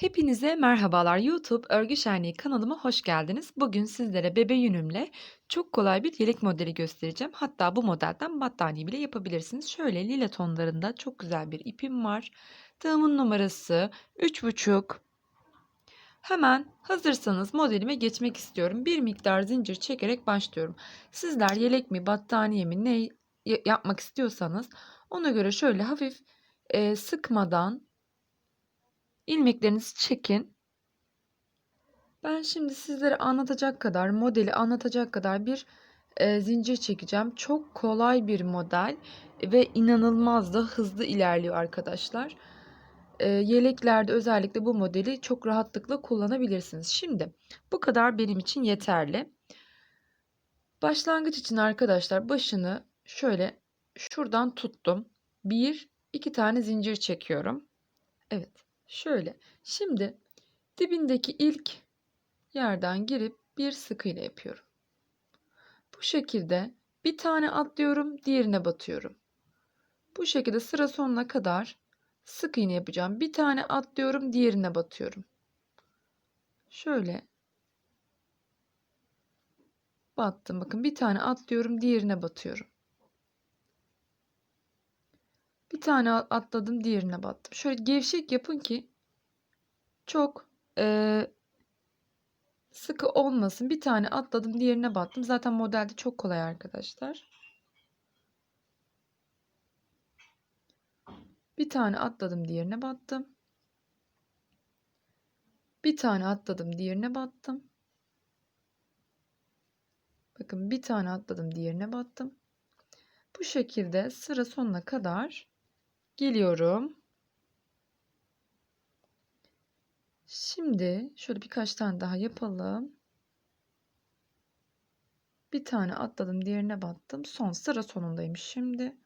Hepinize merhabalar. YouTube Örgü Şenliği kanalıma hoş geldiniz. Bugün sizlere bebe yünümle çok kolay bir yelek modeli göstereceğim. Hatta bu modelden battaniye bile yapabilirsiniz. Şöyle lila tonlarında çok güzel bir ipim var. Tığımın numarası 3,5. Hemen hazırsanız modelime geçmek istiyorum. Bir miktar zincir çekerek başlıyorum. Sizler yelek mi battaniye mi ne yapmak istiyorsanız ona göre şöyle hafif e, sıkmadan ilmeklerinizi çekin. Ben şimdi sizlere anlatacak kadar, modeli anlatacak kadar bir e, zincir çekeceğim. Çok kolay bir model ve inanılmaz da hızlı ilerliyor arkadaşlar. E, yeleklerde özellikle bu modeli çok rahatlıkla kullanabilirsiniz. Şimdi bu kadar benim için yeterli. Başlangıç için arkadaşlar başını şöyle şuradan tuttum. Bir, iki tane zincir çekiyorum. Evet. Şöyle. Şimdi dibindeki ilk yerden girip bir sık iğne yapıyorum. Bu şekilde bir tane atlıyorum, diğerine batıyorum. Bu şekilde sıra sonuna kadar sık iğne yapacağım. Bir tane atlıyorum, diğerine batıyorum. Şöyle battım. Bakın bir tane atlıyorum, diğerine batıyorum. Bir tane atladım, diğerine battım. Şöyle gevşek yapın ki çok e, sıkı olmasın. Bir tane atladım, diğerine battım. Zaten modelde çok kolay arkadaşlar. Bir tane atladım, diğerine battım. Bir tane atladım, diğerine battım. Bakın bir tane atladım, diğerine battım. Bu şekilde sıra sonuna kadar geliyorum. Şimdi şöyle birkaç tane daha yapalım. Bir tane atladım, diğerine battım. Son sıra sonundayım şimdi.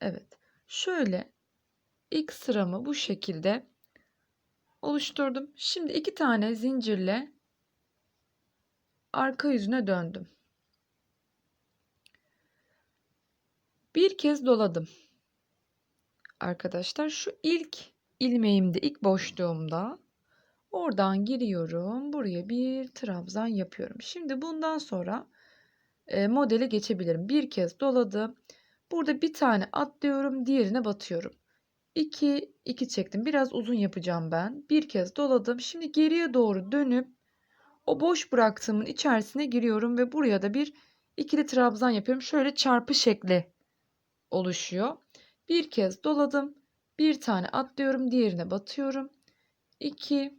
Evet. Şöyle ilk sıramı bu şekilde oluşturdum. Şimdi iki tane zincirle arka yüzüne döndüm. Bir kez doladım. Arkadaşlar şu ilk ilmeğimde, ilk boşluğumda Oradan giriyorum. Buraya bir trabzan yapıyorum. Şimdi bundan sonra e, modele geçebilirim. Bir kez doladım. Burada bir tane atlıyorum. Diğerine batıyorum. 2 2 çektim. Biraz uzun yapacağım ben. Bir kez doladım. Şimdi geriye doğru dönüp o boş bıraktığımın içerisine giriyorum ve buraya da bir ikili trabzan yapıyorum. Şöyle çarpı şekli oluşuyor. Bir kez doladım. Bir tane atlıyorum. Diğerine batıyorum. 2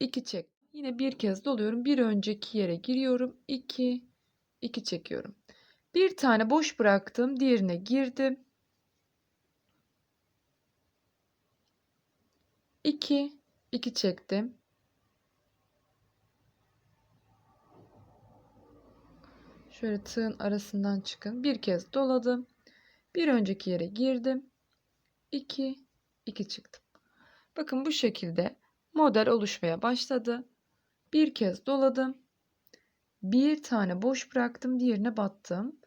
2 çek. Yine bir kez doluyorum. Bir önceki yere giriyorum. 2 2 çekiyorum. Bir tane boş bıraktım. Diğerine girdim. 2 2 çektim. Şöyle tığın arasından çıkın. Bir kez doladım. Bir önceki yere girdim. 2 2 çıktım. Bakın bu şekilde model oluşmaya başladı. Bir kez doladım. Bir tane boş bıraktım, diğerine battım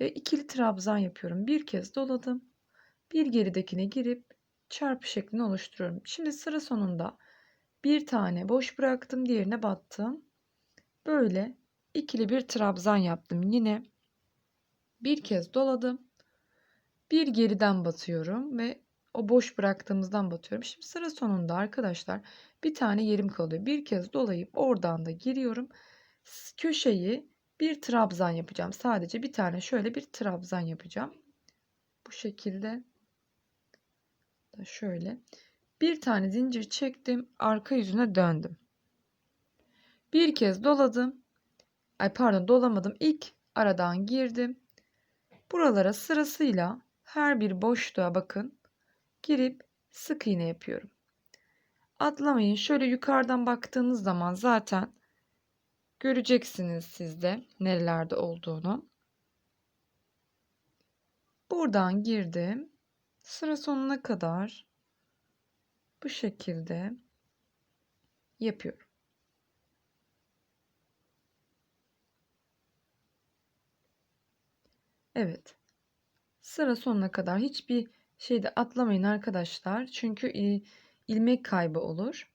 ve ikili trabzan yapıyorum. Bir kez doladım. Bir geridekine girip çarpı şeklini oluşturuyorum. Şimdi sıra sonunda bir tane boş bıraktım, diğerine battım. Böyle ikili bir trabzan yaptım. Yine bir kez doladım. Bir geriden batıyorum ve o boş bıraktığımızdan batıyorum. Şimdi sıra sonunda arkadaşlar bir tane yerim kalıyor. Bir kez dolayıp oradan da giriyorum. Köşeyi bir trabzan yapacağım. Sadece bir tane şöyle bir trabzan yapacağım. Bu şekilde şöyle bir tane zincir çektim. Arka yüzüne döndüm. Bir kez doladım. Ay pardon dolamadım. İlk aradan girdim. Buralara sırasıyla her bir boşluğa bakın. Girip sık iğne yapıyorum. Atlamayın. Şöyle yukarıdan baktığınız zaman zaten göreceksiniz sizde nerelerde olduğunu. Buradan girdim. Sıra sonuna kadar bu şekilde yapıyorum. Evet. Sıra sonuna kadar hiçbir şeyde atlamayın arkadaşlar. Çünkü ilmek kaybı olur.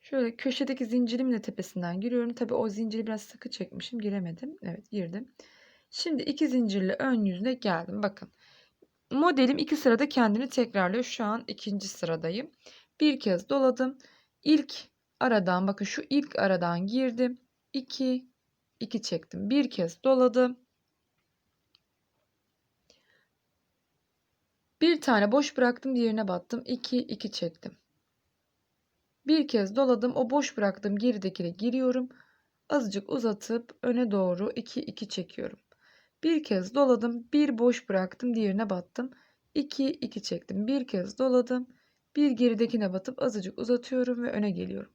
Şöyle köşedeki zincirimle tepesinden giriyorum. Tabi o zinciri biraz sıkı çekmişim. Giremedim. Evet girdim. Şimdi iki zincirle ön yüzüne geldim. Bakın. Modelim iki sırada kendini tekrarlıyor. Şu an ikinci sıradayım. Bir kez doladım. İlk aradan bakın şu ilk aradan girdim. 2 2 çektim. Bir kez doladım. Bir tane boş bıraktım, diğerine battım. 2 2 çektim. Bir kez doladım. O boş bıraktığım geridekine giriyorum. Azıcık uzatıp öne doğru 2 2 çekiyorum. Bir kez doladım. Bir boş bıraktım, diğerine battım. 2 2 çektim. Bir kez doladım. Bir geridekine batıp azıcık uzatıyorum ve öne geliyorum.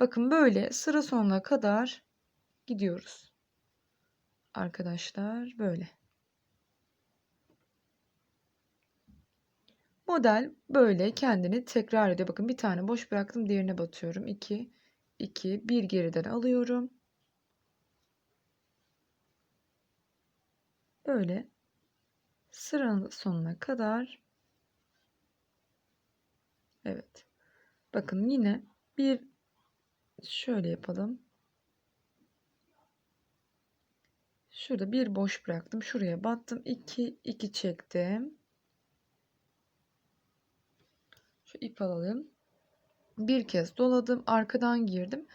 Bakın böyle sıra sonuna kadar gidiyoruz. Arkadaşlar böyle. Model böyle kendini tekrar ediyor. Bakın bir tane boş bıraktım, diğerine batıyorum. 2 2 bir geriden alıyorum. Böyle sıranın sonuna kadar Evet. Bakın yine bir şöyle yapalım. Şurada bir boş bıraktım. Şuraya battım. 2 2 çektim. Şu ip alalım. Bir kez doladım. Arkadan girdim.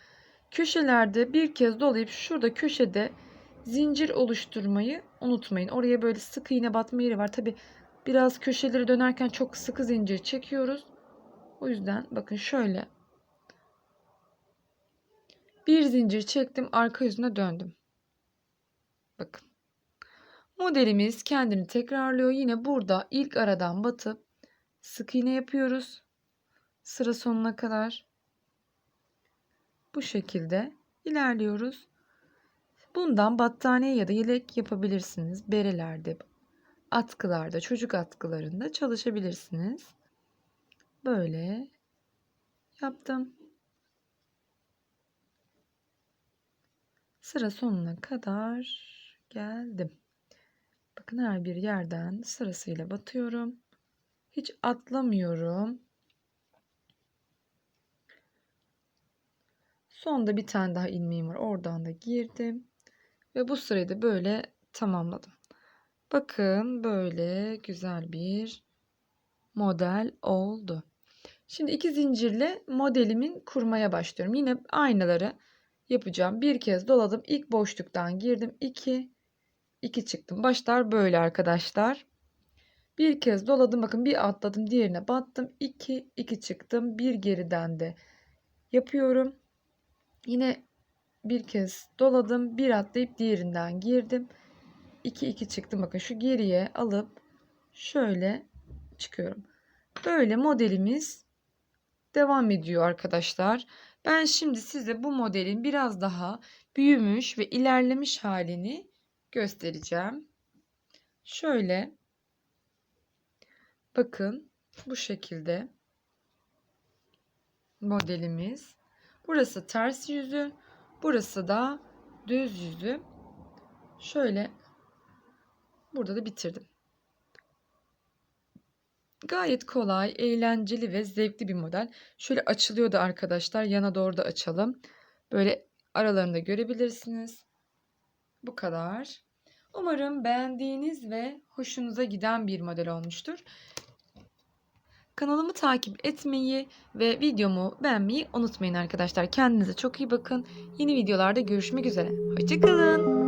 Köşelerde bir kez dolayıp şurada köşede zincir oluşturmayı unutmayın. Oraya böyle sık iğne batma yeri var. Tabi biraz köşeleri dönerken çok sıkı zincir çekiyoruz. O yüzden bakın şöyle bir zincir çektim arka yüzüne döndüm. Bakın. Modelimiz kendini tekrarlıyor. Yine burada ilk aradan batıp sık iğne yapıyoruz. Sıra sonuna kadar. Bu şekilde ilerliyoruz. Bundan battaniye ya da yelek yapabilirsiniz. Berelerde, atkılarda, çocuk atkılarında çalışabilirsiniz. Böyle yaptım. Sıra sonuna kadar geldim. Bakın her bir yerden sırasıyla batıyorum. Hiç atlamıyorum. Sonda bir tane daha ilmeğim var. Oradan da girdim. Ve bu sırayı da böyle tamamladım. Bakın böyle güzel bir model oldu. Şimdi iki zincirle modelimin kurmaya başlıyorum. Yine aynaları yapacağım. Bir kez doladım. İlk boşluktan girdim. 2 2 çıktım. Başlar böyle arkadaşlar. Bir kez doladım. Bakın bir atladım. Diğerine battım. 2 2 çıktım. Bir geriden de yapıyorum. Yine bir kez doladım. Bir atlayıp diğerinden girdim. 2 2 çıktım. Bakın şu geriye alıp şöyle çıkıyorum. Böyle modelimiz devam ediyor arkadaşlar. Ben şimdi size bu modelin biraz daha büyümüş ve ilerlemiş halini göstereceğim. Şöyle bakın bu şekilde modelimiz. Burası ters yüzü, burası da düz yüzü. Şöyle burada da bitirdim. Gayet kolay, eğlenceli ve zevkli bir model. Şöyle açılıyor da arkadaşlar. Yana doğru da açalım. Böyle aralarında görebilirsiniz. Bu kadar. Umarım beğendiğiniz ve hoşunuza giden bir model olmuştur. Kanalımı takip etmeyi ve videomu beğenmeyi unutmayın arkadaşlar. Kendinize çok iyi bakın. Yeni videolarda görüşmek üzere. Hoşçakalın.